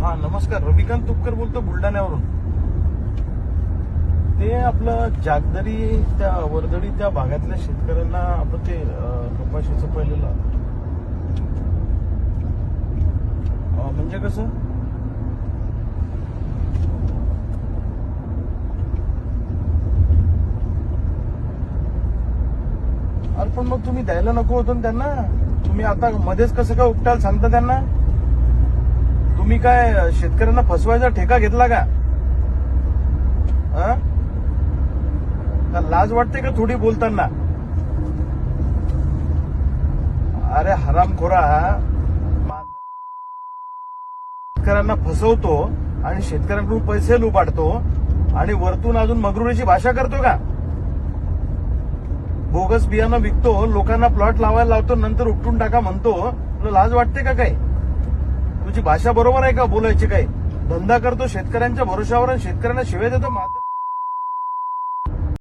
हा नमस्कार. रविकांत तुपकर बोलतो बुलढाण्यावरून. ते आपलं जागदरी त्या वर्दळी त्या भागातल्या शेतकऱ्यांना आपण ते कपाशीचं पहिलेलं म्हणजे कसं? अरे पण मग तुम्ही द्यायला नको होतं त्यांना? तुम्ही आता मध्येच कसं काय उपटाल सांगता त्यांना? तुम्ही काय शेतकऱ्यांना फसवायचा ठेका घेतला का? लाज वाटते का थोडी बोलताना? अरे हरामखोरा शेतकऱ्यांना फसवतो आणि शेतकऱ्यांकडून पैसे लुपाडतो आणि वरतून अजून मगरुरीची भाषा करतो का? बोगस बियाणं विकतो लोकांना प्लॉट लावायला लावतो नंतर उपटून टाका म्हणतो. तुला लाज वाटते का काही? तुझी भाषा बरोबर आहे का बोलायची काय धंदा करतो शेतकऱ्यांच्या भरोशावर आणि शेतकऱ्यांना शिवाय देतो मात्र